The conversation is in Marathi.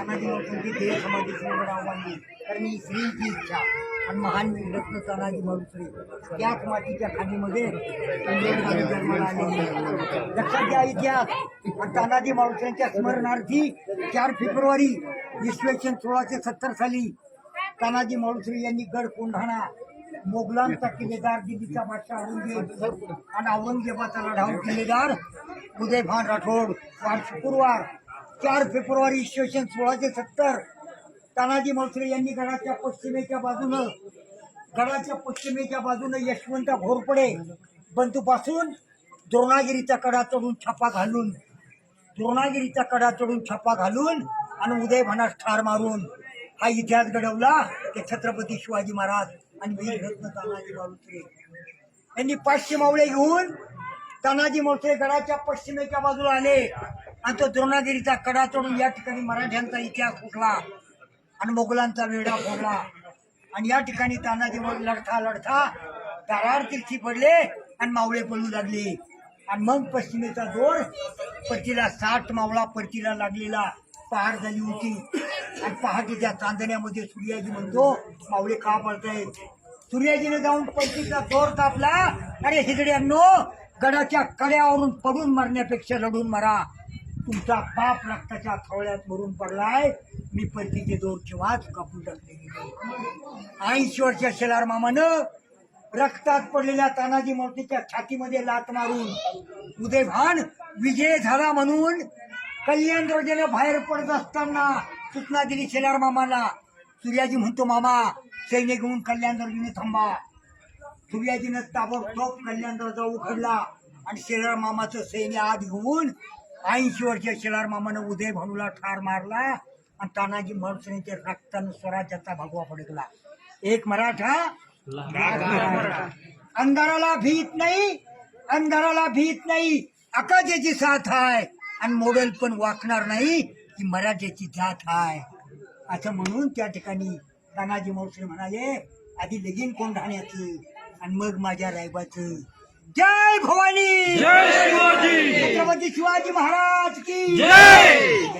तानाजी मालुसरेंची देह समाधी समोर आव्हान. कारण ही स्त्रीची इच्छा आणि महान रत्न तानाजी मारुश्री त्याच मातीच्या खाणीमध्ये जन्माला आलेली लक्षात घ्या इतिहास. तानाजी मारुश्रींच्या स्मरणार्थी चार फेब्रुवारी इसवी सन सोळाशे सत्तर साली तानाजी मालुसरे यांनी गड कोंढाणा मोगलांचा किल्लेदार दिल्लीचा बादशाह औरंगजेब आणि औरंगजेबाचा लढाऊ किल्लेदार उदयभान राठोड वार शुक्रवार चार फेब्रुवारी इसवी सन सोळाशे सत्तर तानाजी मावसरे यांनी गडाच्या पश्चिमेच्या बाजूनं गडाच्या पश्चिमेच्या बाजूनं यशवंत घोरपडे बंधूपासून द्रोणागिरीचा कडा चढून छापा घालून द्रोणागिरीचा कडा चढून छापा घालून आणि उदय उदयभानास ठार मारून हा इतिहास घडवला ते छत्रपती शिवाजी महाराज आणि वीररत्न तानाजी मावसरे. यांनी पाचशे मावळे घेऊन तानाजी मोठे गडाच्या पश्चिमेच्या बाजूला आले. आणि तो द्रोणागिरीचा कडा चढून या ठिकाणी मराठ्यांचा इतिहास फुटला आणि मोगलांचा वेढा फोडला. आणि या ठिकाणी तानाजी मालुसरे लढता लढता दारार तिरछी पडले आणि मावळे पडू लागले. आणि मग पश्चिमेचा जोर परतीला साठ मावळा परतीला लागलेला पहाड झाली होती. आणि पहाटेच्या चांदण्यामध्ये सूर्याजी म्हणतो मावळे का पडतायत सूर्याजीने जाऊन परतीचा जोर तापला. अरे हिजड्यांनो गडाच्या कड्यावरून पडून मरण्यापेक्षा लढून मरा. तुमचा बाप रक्ताच्या थवळ्यात मरून पडलाय. मी परतीचे दोर वाच कापून टाकले. ऐंशी वर्षाच्या शेलार मामानं रक्तात पडलेल्या तानाजी मालुसरेच्या छातीमध्ये लात मारून उदयभान विजय झाला म्हणून कल्याण रोजेनं बाहेर पडत असताना सूचना दिली शेलार मामाला. सूर्याजी म्हणतो मामा सैन्य घेऊन कल्याण दर्जीने थांबा. सूर्याजीनं ताबडतोब कल्याण दर्जा उघडला आणि शेलार मामाचं सैन्य आत घेऊन ऐंशी वर्ष शेलार मामानं उदय भानूला ठार मारला आणि तानाजी मालुसरेच्या रक्तानं स्वराज्याचा भगवा फडकला. एक मराठा अंधाराला भीत नाही अंधाराला भीत नाही आकाशाची साथ आहे आणि मोबाईल पण वाकणार नाही की मराठ्याची जात आहे. असं म्हणून त्या ठिकाणी तानाजी मावसरे म्हणाले आधी लगीन कोंढाण्याचं आणि मग माझ्या रायबाचं जय भवानी! जय शिवाजी! छत्रपती शिवाजी महाराज की जय!